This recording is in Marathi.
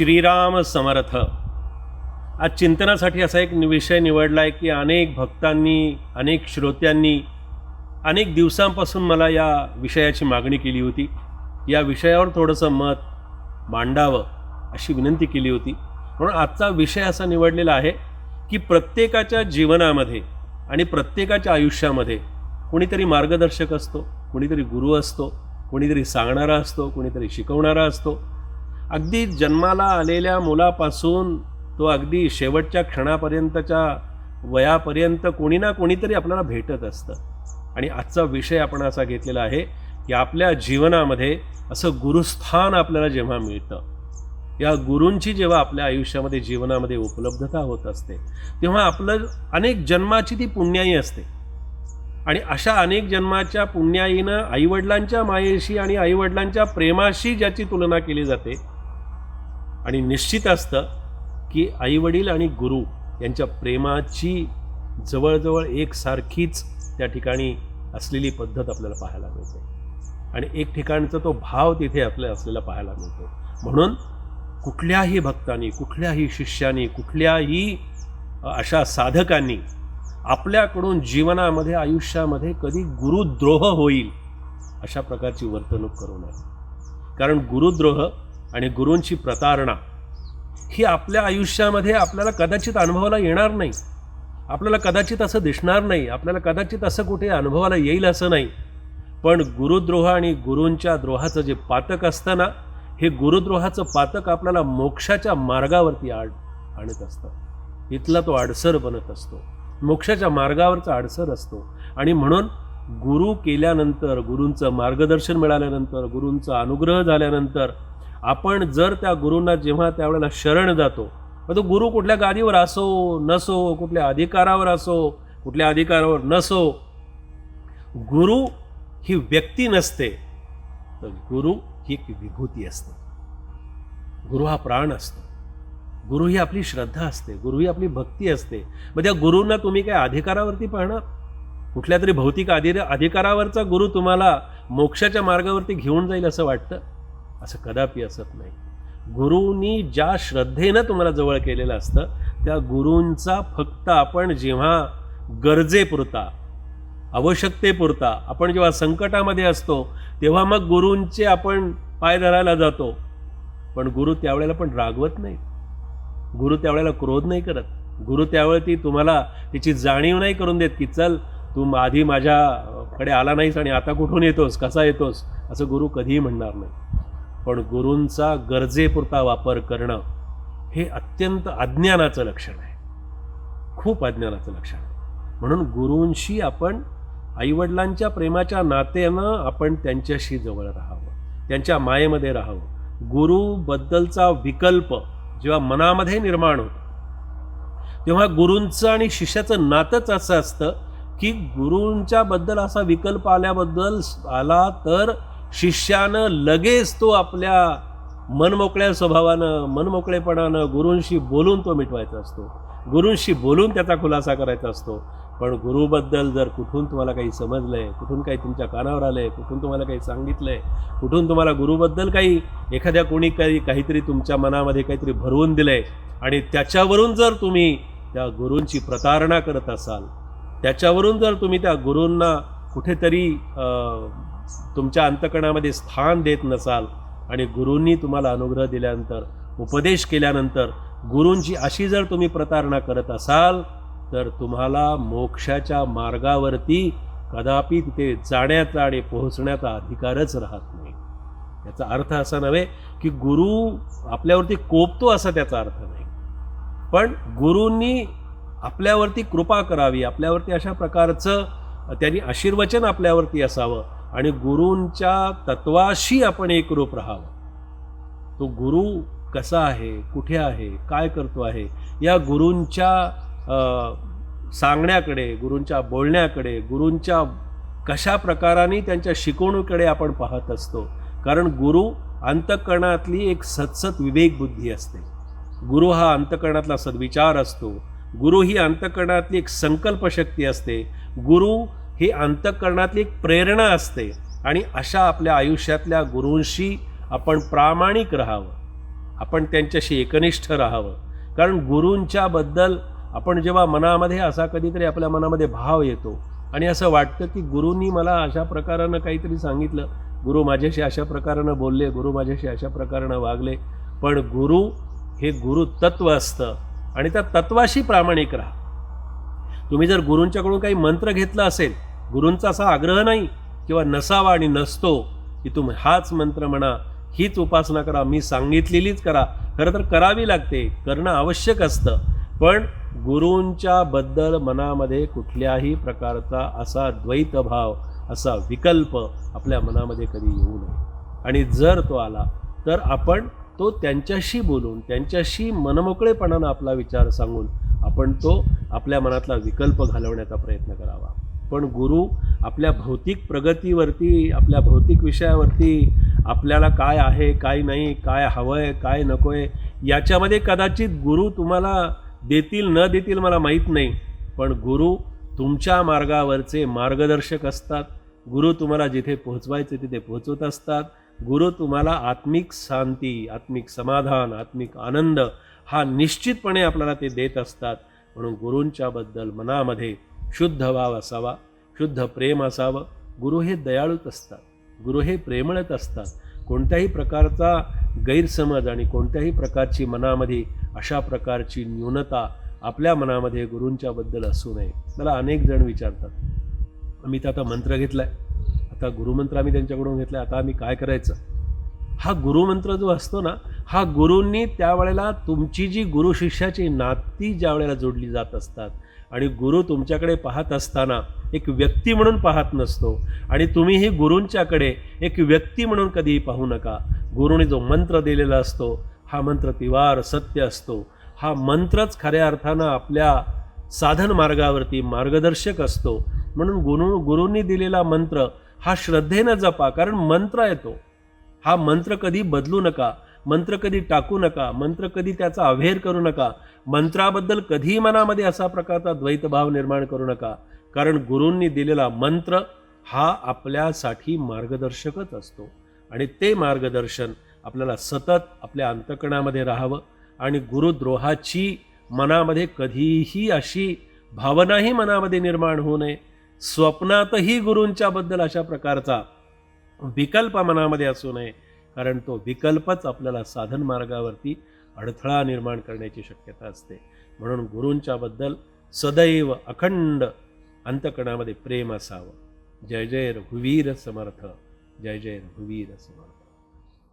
श्रीराम समर्थ. आज चिंतनासाठी असा एक विषय निवडला आहे की अनेक भक्तांनी अनेक श्रोत्यांनी अनेक दिवसांपासून मला या विषयाची मागणी केली होती. या विषयावर थोडंसं मत मांडावं अशी विनंती केली होती. म्हणून आजचा विषय असा निवडलेला आहे की प्रत्येकाच्या जीवनामध्ये आणि प्रत्येकाच्या आयुष्यामध्ये कोणीतरी मार्गदर्शक असतो कोणीतरी गुरु असतो कोणीतरी सांगणारा असतो कोणीतरी शिकवणारा असतो. अगदी जन्माला आलेल्या मुलापासून तो अगदी शेवटच्या क्षणापर्यंतच्या वयापर्यंत कोणी ना कोणीतरी आपल्याला भेटत असतं. आणि आजचा विषय आपण असा घेतलेला आहे की आपल्या जीवनामध्ये असं गुरुस्थान आपल्याला जेव्हा मिळतं या गुरूंची जेव्हा आपल्या आयुष्यामध्ये जीवनामध्ये उपलब्धता होत असते तेव्हा आपलं अनेक जन्माची ती पुण्याई असते. आणि अशा अनेक जन्माच्या पुण्याईनं आईवडिलांच्या मायेशी आणि आईवडिलांच्या प्रेमाशी ज्याची तुलना केली जाते आणि निश्चित असतं की आईवडील आणि गुरु यांच्या प्रेमाची जवळजवळ एकसारखीच त्या ठिकाणी असलेली पद्धत आपल्याला पाहायला मिळते. आणि एक ठिकाणचा तो भाव तिथे आपल्या असलेला पाहायला मिळतो. म्हणून कुठल्याही भक्तांनी कुठल्याही शिष्यानी कुठल्याही अशा साधकांनी आपल्याकडून जीवनामध्ये आयुष्यामध्ये कधी गुरुद्रोह होईल अशा प्रकारची वर्तणूक करू नये. कारण गुरुद्रोह आणि गुरूंची प्रतारणा ही आपल्या आयुष्यामध्ये आपल्याला कदाचित अनुभवाला येणार नाही. आपल्याला कदाचित असं दिसणार नाही आपल्याला कदाचित असं कुठे अनुभवाला येईल असं नाही. पण गुरुद्रोह आणि गुरूंच्या द्रोहाचं जे पातक असतं ना हे गुरुद्रोहाचं पातक आपल्याला मोक्षाच्या मार्गावरती आड आणत असतं. इथला तो आडसर बनत असतो. मोक्षाच्या मार्गावरचा आडसर असतो. आणि म्हणून गुरु केल्यानंतर गुरूंचं मार्गदर्शन मिळाल्यानंतर गुरूंचा अनुग्रह झाल्यानंतर आपण जर त्या गुरूंना जेव्हा त्यावेळेला शरण जातो मग तो गुरु कुठल्या गादीवर असो नसो कुठल्या अधिकारावर असो कुठल्या अधिकारावर नसो गुरु ही व्यक्ती नसते तर गुरु ही एक विभूती असते. गुरु हा प्राण असतो. गुरु ही आपली श्रद्धा असते गुरु ही आपली भक्ती असते. मग त्या गुरूंना तुम्ही काय अधिकारावरती पाहणार? कुठल्या तरी भौतिक अधि अधिकारावरचा गुरु तुम्हाला मोक्षाच्या मार्गावरती घेऊन जाईल असं वाटतं? असं कदापि असत नाही. गुरुंनी ज्या श्रद्धेनं तुम्हाला जवळ केलेलं असतं त्या गुरूंचा फक्त आपण जेव्हा गरजेपुरता आवश्यकतेपुरता आपण जेव्हा संकटामध्ये असतो तेव्हा मग गुरूंचे आपण पाय धरायला जातो. पण गुरु त्यावेळेला पण रागवत नाही. गुरु त्यावेळेला क्रोध नाही करत. गुरु त्यावेळी तुम्हाला तिची जाणीव नाही करून देत की चल तू आधी माझ्याकडे आला नाहीस आणि आता कुठून येतोस? कसा येतोस? असं गुरु कधीही म्हणणार नाही. पण गुरूंचा गरजेपुरता वापर करणं हे अत्यंत अज्ञानाचं लक्षण आहे. खूप अज्ञानाचं लक्षण आहे. म्हणून गुरूंशी आपण आईवडिलांच्या प्रेमाच्या नात्यानं आपण त्यांच्याशी जवळ राहावं त्यांच्या मायेमध्ये राहावं. गुरुबद्दलचा विकल्प जेव्हा मनामध्ये निर्माण होतो तेव्हा गुरूंचं आणि शिष्याचं नातंच असं असतं की गुरूंच्याबद्दल असा विकल्प आल्याबद्दल आला तर शिष्यानं लगेच तो आपल्या मनमोकळ्या स्वभावानं मनमोकळेपणानं गुरूंशी बोलून तो मिटवायचा असतो. गुरूंशी बोलून त्याचा खुलासा करायचा असतो. पण गुरुबद्दल जर कुठून तुम्हाला काही समजलं आहे कुठून काही तुमच्या कानावर आलं आहे कुठून तुम्हाला काही सांगितलं आहे कुठून तुम्हाला गुरुबद्दल काही एखाद्या कोणी काही काहीतरी तुमच्या मनामध्ये काहीतरी भरवून दिलं आहे आणि त्याच्यावरून जर तुम्ही त्या गुरूंची प्रतारणा करत असाल त्याच्यावरून जर तुम्ही त्या गुरूंना कुठेतरी तुमच्या अंतकणामध्ये स्थान देत नसाल आणि गुरूंनी तुम्हाला अनुग्रह दिल्यानंतर उपदेश केल्यानंतर गुरूंची अशी जर तुम्ही प्रतारणा करत असाल तर तुम्हाला मोक्षाच्या मार्गावरती कदापि तिथे जाण्याचा आणि पोहोचण्याचा अधिकारच राहत नाही. याचा अर्थ असा नव्हे की गुरु आपल्यावरती कोपतो असा त्याचा अर्थ नाही. पण गुरूंनी आपल्यावरती कृपा करावी आपल्यावरती अशा प्रकारचं त्यांनी आशीर्वचन आपल्यावरती असावं आणि गुरूंच्या तत्वाशी आपण एकरूप राहावं. तो गुरु कसा आहे कुठे आहे काय करतो आहे या गुरूंच्या सांगण्याकडे गुरूंच्या बोलण्याकडे गुरूंच्या कशा प्रकाराने त्यांच्या शिकवणूकडे आपण पाहत असतो. कारण गुरु अंतकरणातली एक सतसत विवेक बुद्धी असते. गुरु हा अंतकरणातला सद्विचार असतो. गुरु ही अंतकरणातली एक संकल्पशक्ती असते. गुरु ही अंतकरणातली एक प्रेरणा असते आणि अशा आपल्या आयुष्यातल्या गुरूंशी आपण प्रामाणिक राहावं. आपण त्यांच्याशी एकनिष्ठ राहावं. कारण गुरूंच्याबद्दल आपण जेव्हा मनामध्ये असा कधीतरी आपल्या मनामध्ये भाव येतो आणि असं वाटतं की गुरूंनी मला अशा प्रकारानं काहीतरी सांगितलं. गुरु माझ्याशी अशा प्रकारानं बोलले गुरु माझ्याशी अशा प्रकारानं वागले. पण गुरु हे गुरु तत्व असतं आणि त्या तत्वाशी प्रामाणिक राहा. तुम्ही जर गुरूंच्याकडून काही मंत्र घेतला असेल गुरूंचा असा आग्रह नाही किंवा नसावा आणि नसतो की तुम्ही हाच मंत्र म्हणा हीच उपासना करा मी सांगितलेलीच करा. खरं तर करावी लागते करणं आवश्यक असतं. पण गुरूंच्या बद्दल मनामध्ये कुठल्याही प्रकारचा असा द्वैतभाव असा विकल्प आपल्या मनामध्ये कधी येऊ नये. आणि जर तो आला तर आपण तो त्यांच्याशी बोलून त्यांच्याशी मनमोकळेपणानं आपला विचार सांगून आपण तो आपल्या मनातला विकल्प घालवण्याचा प्रयत्न करावा. पण गुरु आपल्या भौतिक प्रगतीवरती आपल्या भौतिक विषयावरती आपल्याला काय आहे काय नाही काय हवं आहे काय नको आहे याच्यामध्ये कदाचित गुरु तुम्हाला देतील न देतील मला माहीत नाही. पण गुरु तुमच्या मार्गावरचे मार्गदर्शक असतात. गुरु तुम्हाला जिथे पोहोचवायचे तिथे पोहोचवत असतात. गुरु तुम्हाला आत्मिक शांती आत्मिक समाधान आत्मिक आनंद हा निश्चितपणे आपल्याला ते देत असतात. म्हणून गुरूंच्याबद्दल मनामध्ये शुद्ध भाव असावा शुद्ध प्रेम असावं. गुरु हे दयाळूच असतात. गुरु हे प्रेमळत असतात. कोणत्याही प्रकारचा गैरसमज आणि कोणत्याही प्रकारची मनामध्ये अशा प्रकारची न्यूनता आपल्या मनामध्ये गुरूंच्याबद्दल असू नये. मला अनेक जण विचारतात आम्ही तर आता मंत्र घेतला आहे आता गुरुमंत्र आम्ही त्यांच्याकडून घेतला आता आम्ही काय करायचं? हा गुरुमंत्र जो असतो ना हा गुरूंनी त्यावेळेला तुमची जी गुरु शिष्याची नाती ज्या वेळेला जोडली जात असतात आणि गुरु तुमच्याकडे पाहत असताना एक व्यक्ती म्हणून पाहत नसतो. आणि तुम्हीही गुरूंच्याकडे एक व्यक्ती म्हणून कधीही पाहू नका. गुरुने जो मंत्र दिलेला असतो हा मंत्र तिवार सत्य असतो. हा मंत्रच खऱ्या अर्थानं आपल्या साधन मार्गावरती मार्गदर्शक असतो. म्हणून गुरु गुरूंनी दिलेला मंत्र हा श्रद्धेनं जपा. कारण मंत्र येतो हा मंत्र कधी बदलू नका. मंत्र कधी टाकू नका मंत्र कधी त्याचा अव्हेर करू नका मंत्राबद्दल कधीही मनामध्ये असा प्रकारचा द्वैतभाव निर्माण करू नका. कारण गुरूंनी दिलेला मंत्र हा आपल्यासाठी मार्गदर्शकच असतो. आणि ते मार्गदर्शन आपल्याला सतत आपल्या अंतकणामध्ये राहावं आणि गुरुद्रोहाची मनामध्ये कधीही अशी भावनाही मनामध्ये निर्माण होऊ नये. स्वप्नातही गुरूंच्याबद्दल अशा प्रकारचा विकल्प मनामध्ये असू नये. कारण तो विकल्पच आपल्याला साधन मार्गावरती अडथळा निर्माण करण्याची शक्यता असते. म्हणून गुरूंच्याबद्दल सदैव अखंड अंतकणामध्ये प्रेम असावं. जय जय रघुवीर समर्थ. जय जय रघुवीर समर्थ.